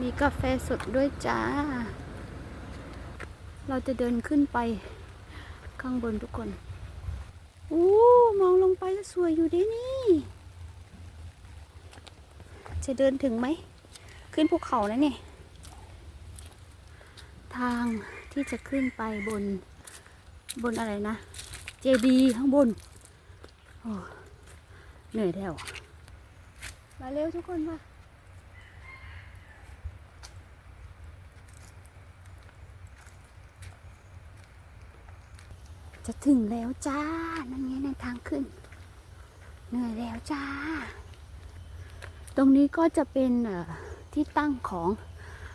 มีกาแฟสดด้วยจ้า เราจะเดินขึ้นไปข้างบนทุกคนอู้มองลงไปแล้วสวยอยู่เด้นี่ จะเดินถึงไหม ขึ้นภูเขานะเนี่ย ทางที่จะขึ้นไปบนบนอะไรนะ เจดีข้างบน โอ้ เหนื่อยแล้ว มาเร็วทุกคนมา จะถึงแล้วจ้า นั่นไงในทางขึ้น เหนื่อยแล้วจ้า ตรงนี้ก็จะเป็นที่ตั้งของ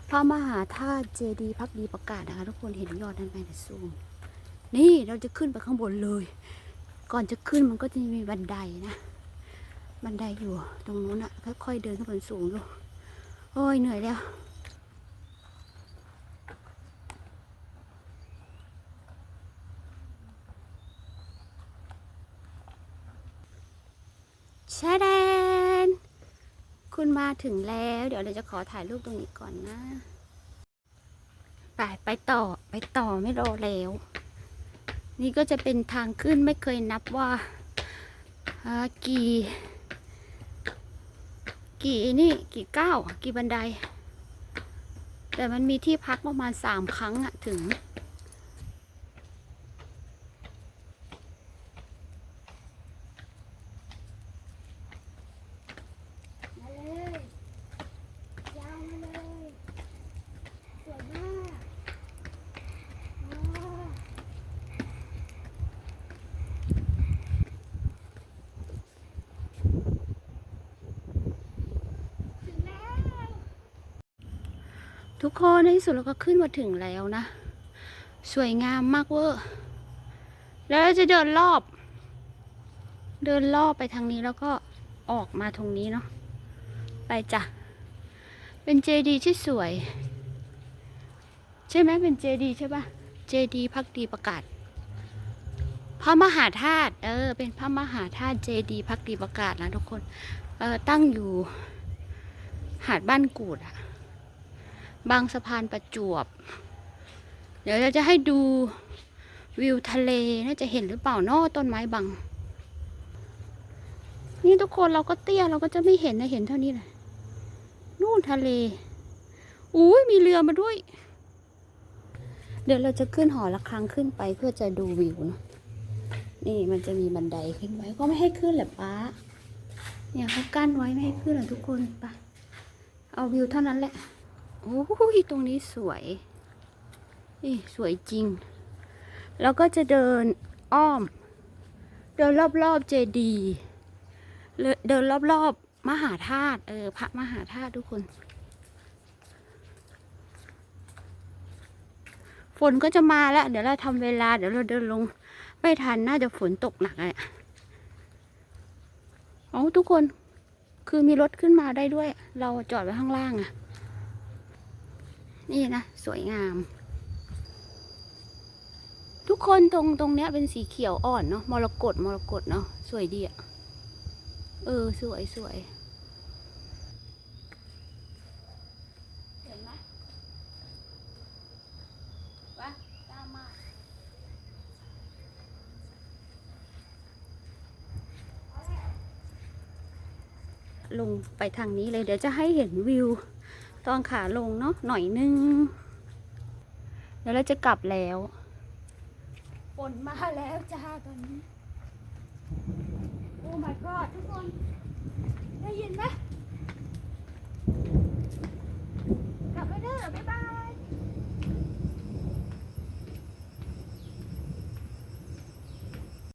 พระมหาธาตุเจดีย์พักดีประกาศนะคะ ทุกคนเห็นยอดนั้นไหมนะซูม นี่เราจะขึ้นไปข้างบนเลย ก่อนจะขึ้นมันก็จะมีบันไดนะ บันไดอยู่ตรงนู้นอะค่อยๆเดินขึ้นไปสูงดู โอ้ยเหนื่อยแล้ว ชาแดน คุณมาถึงแล้ว เดี๋ยวเราจะขอถ่ายรูปตรงนี้ก่อนนะ ไปไปต่อไปต่อไม่รอแล้ว นี่ก็จะเป็นทางขึ้นไม่เคยนับว่าากี่ กี่นี่กี่ก้าวกี่บันได แต่มันมีที่พักประมาณสามครั้งอะถึง มาเลยยาวมาเลยสวยมากว้าวถึงแล้ว ทุกคนในที่สุดเราก็ขึ้นมาถึงแล้วนะ สวยงามมากเวอร์แล้วเราจะเดินรอบ เดินรอบไปทางนี้แล้วก็ออกมาตรงนี้เนาะไปจ้ะเป็นเจดีที่สวย ใช่ไหมเป็นเจดีใช่ปะเจดีพักดีประกาศ พระมหาธาตุเออ เป็นพระมหาธาตุเจดีพักดีประกาศนะทุกคนเออตั้งอยู่หาดบ้านกูดอะ บางสะพานประจวบ เดี๋ยวเราจะให้ดูวิวทะเลน่าจะเห็นหรือเปล่านอะต้นไม้บัง นี่ทุกคนเราก็เตี้ยเราก็จะไม่เห็นนะเห็นเท่านี้แหละนู่นทะเลอุ้ยมีเรือมาด้วย เดี๋ยวเราจะขึ้นหอระฆังขึ้นไปเพื่อจะดูวิวเนอะนี่มันจะมีบันไดขึ้นไว้ก็ไม่ให้ขึ้นแหละป้าเนี่ยเขากั้นไว้ไม่ให้ขึ้นหรอทุกคนไปะเอาวิวเท่านั้นแหละ โอ้ยตรงนี้สวยนี่สวยจริง แล้วก็จะเดินอ้อม เดินรอบๆเจดีเดินรอบๆมหาธาตุเออพระมหาธาตุทุกคน ฝนก็จะมาแล้ว เดี๋ยวเราทำเวลา เดี๋ยวเราเดินลง ไม่ทันน่าจะฝนตกหนักอะเอาทุกคนคือมีรถขึ้นมาได้ด้วย เราจอดไว้ข้างล่างอะ นี่นะ สวยงาม ทุกคนตรงตรงเนี้ยเป็นสีเขียวอ่อนเนาะมรกตมรกตเนาะสวยดีอะเออ สวยสวยเห็นไหมวะตามมาลงไปทางนี้เลยเดี๋ยวจะให้เห็นวิว ตอนขาลงเนาะหน่อยนึง แล้วเราจะกลับแล้วฝนมาแล้วจ้าตอนนี้ โอ้ my god ทุกคน ได้ยินไหม